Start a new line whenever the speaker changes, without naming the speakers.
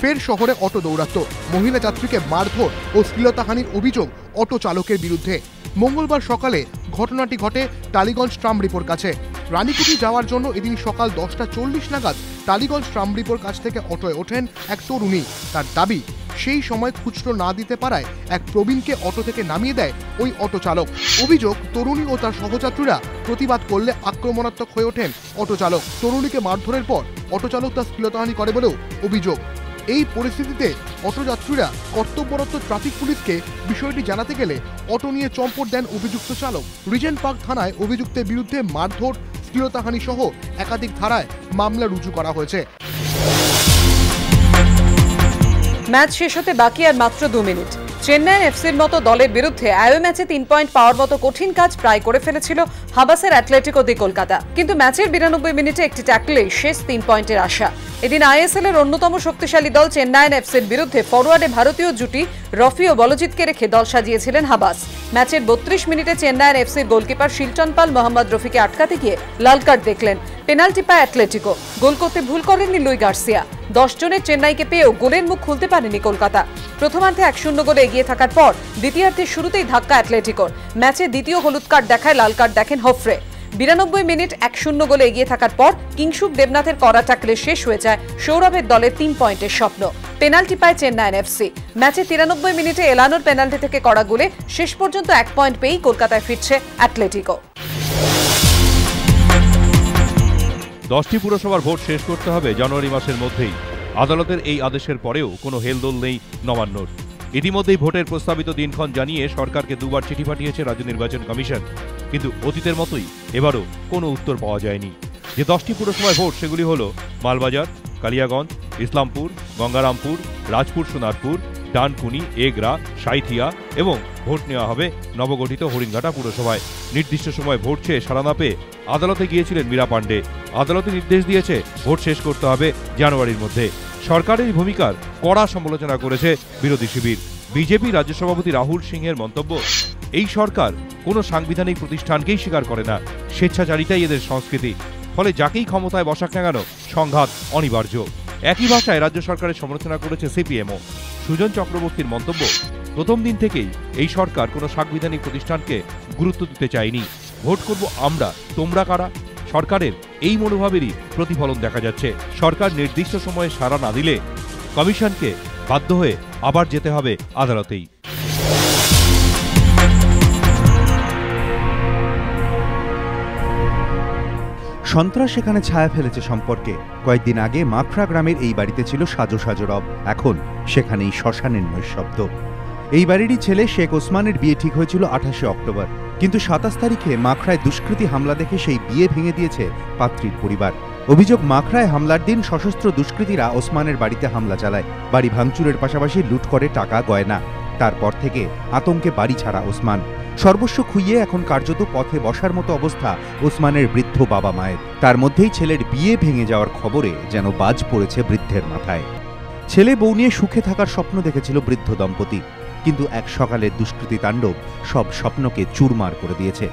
ফের শহরে অটো দৌরাত্ম। মহিলা যাত্রীকে মারধর ও শ্লীলতাহানির অভিযোগ অটো চালকের বিরুদ্ধে। মঙ্গলবার সকালে ঘটনাটি ঘটে টালিগঞ্জ ট্রামরিপোর কাছে। রানীকুটি যাওয়ার জন্য এদিন সকাল দশটা চল্লিশ নাগাদ টালিগঞ্জ ট্রামরিপোর কাছ থেকে অটোয় ওঠেন এক তরুণী। তার দাবি, সেই সময় খুচরো না দিতে পারায় এক প্রবীণকে অটো থেকে নামিয়ে দেয় ওই অটো চালক। অভিযোগ, তরুণী ও তার সহযাত্রীরা প্রতিবাদ করলে আক্রমণাত্মক হয়ে ওঠেন অটো চালক। তরুণীকে মারধরের পর অটো চালক তার শ্লীলতাহানি করে বলেও অভিযোগ। এই পরিস্থিতিতে অটোযাত্রীরা কর্তব্যরত ট্রাফিক পুলিশকে বিষয়টি জানাতে গেলে অটো নিয়ে চম্পট দেন অভিযুক্ত চালক। রিজেন্ট পার্ক থানায় অভিযুক্তের বিরুদ্ধে মারধর, স্থিরতাহানি সহ একাধিক ধারায় মামলা রুজু করা হয়েছে।
ম্যাচ শেষ হতে বাকি আর মাত্র দু মিনিট। চেন্নাই এফসির মতো দলের বিরুদ্ধে আয়ো ম্যাচে তিন পয়েন্ট পাওয়ার মতো কঠিন কাজ প্রায় করে ফেলেছিল হাবাসের অ্যাথলেটিকো দি কলকাতা। কিন্তু ম্যাচের বিরানব্বই মিনিটে একটি ট্যাকলে শেষ তিন পয়েন্টের আশা। এদিন আইএসএল এর অন্যতম শক্তিশালী দল চেন্নাইন এফসির বিরুদ্ধে ফরওয়ার্ডে ভারতীয় জুটি রফি ও বলজিৎকে রেখে দল সাজিয়েছিলেন হাবাস। ম্যাচের বত্রিশ মিনিটে চেন্নাইয়ের এফসির গোলকিপার শিলটন পাল, মোহাম্মদ রফিকে আটকাতে গিয়ে লাল কার্ড দেখলেন পেনাল্টি পায় অ্যাথলেটিকো গোল করতে ভুল করেননি লুই গার্সিয়া। দশ জনের চেন্নাইকে পেয়েও গোলের মুখ খুলতে পারেনি কলকাতা। প্রথমার্ধে এক শূন্য গোলে এগিয়ে থাকার পর দ্বিতীয়ার্ধের শুরুতেই ধাক্কা অ্যাথলেটিকোর ম্যাচে দ্বিতীয় হলুদ কার্ড দেখায় লাল কার্ড দেখেন হফরে। বিরানব্বই মিনিট এক শূন্য গোলে এগিয়ে থাকার পর কিংশুক দেবনাথের করা ট্যাকলে শেষ হয়ে যায় সৌরভের দলের তিন পয়েন্টের স্বপ্ন। পেনাল্টি পায় চেন্নাইন এফসি। ম্যাচে তিরানব্বই মিনিটে এলানোর পেনাল্টি থেকে করা গোলে শেষ পর্যন্ত এক পয়েন্ট পেয়েই কলকাতায় ফিরছে অ্যাথলেটিকো
দশটি পুরসভার ভোট শেষ করতে হবে জানুয়ারি মাসের মধ্যেই। আদালতের এই আদেশের পরেও কোনো হেলদোল নেই নবান্নর। ইতিমধ্যেই ভোটের প্রস্তাবিত দিনক্ষণ জানিয়ে সরকারকে দুবার চিঠি পাঠিয়েছে রাজ্য নির্বাচন কমিশন। কিন্তু অতীতের মতোই এবারও কোনো উত্তর পাওয়া যায়নি। যে দশটি পুরসভায় ভোট, সেগুলি হল মালবাজার, কালিয়াগঞ্জ, ইসলামপুর, গঙ্গারামপুর, রাজপুর, সোনারপুর, ডানকুনি, এগরা, সাইথিয়া এবং ভোট নেওয়া হবে নবগঠিত হরিণঘাটা পুরসভায়। নির্দিষ্ট সময় ভোট চেয়ে সারা না পেয়ে আদালতে গিয়েছিলেন মীরা পাণ্ডে। আদালতে নির্দেশ দিয়েছে, ভোট শেষ করতে হবে জানুয়ারির মধ্যে। সরকারের ভূমিকার কড়া সমালোচনা করেছে বিরোধী শিবির। বিজেপি রাজ্য সভাপতি রাহুল সিংহের মন্তব্য, এই সরকার কোনো সাংবিধানিক প্রতিষ্ঠানকেই স্বীকার করে না। স্বেচ্ছাচারিতাই এদের সংস্কৃতি। ফলে যাকেই ক্ষমতায় বসাক না কেন, সংঘাত অনিবার্য। একই ভাষায় রাজ্য সরকারের সমালোচনা করেছে সিপিএমও। সুজন চক্রবর্তীর মন্তব্য, প্রথম দিন থেকেই এই সরকার কোনো সাংবিধানিক প্রতিষ্ঠানকে গুরুত্ব দিতে চায়নি। ভোট করব আমরা, তোমরা কারা? সরকারের এই মনোভাবেরই প্রতিফলন দেখা যাচ্ছে। সরকার নির্দিষ্ট সময়ে সাড়া না দিলে কমিশনকে বাধ্য হয়ে আবার যেতে হবে আদালতেই।
সন্ত্রাস সেখানে ছায়া ফেলেছে সম্পর্কে। কয়েকদিন আগে মাখরা গ্রামের এই বাড়িতে ছিল সাজো সাজো রব। এখন সেখানেই শ্মশানের নৈশব্দ এই বাড়িরই ছেলে শেখ ওসমানের বিয়ে ঠিক হয়েছিল আঠাশে অক্টোবর। কিন্তু সাতাশ তারিখে মাখরায় দুষ্কৃতী হামলা দেখে সেই বিয়ে ভেঙে দিয়েছে পাত্রীর পরিবার। অভিযোগ, মাখরায় হামলার দিন সশস্ত্র দুষ্কৃতীরা ওসমানের বাড়িতে হামলা চালায়। বাড়ি ভাঙচুরের পাশাপাশি লুট করে টাকা গয়না। তারপর থেকে আতঙ্কে বাড়ি ছাড়া ওসমান। সর্বস্ব খুইয়ে এখন কার্যত পথে বসার মতো অবস্থা ওসমানের বৃদ্ধ বাবা মায়ের। তার মধ্যেই ছেলের বিয়ে ভেঙে যাওয়ার খবরে যেন বাজ পড়েছে বৃদ্ধের মাথায়। ছেলে বউ নিয়ে সুখে থাকার স্বপ্ন দেখেছিল বৃদ্ধ দম্পতি। কিন্তু এক সকালে দুষ্কৃতি তাণ্ডব সব স্বপ্নকে চুরমার করে দিয়েছে।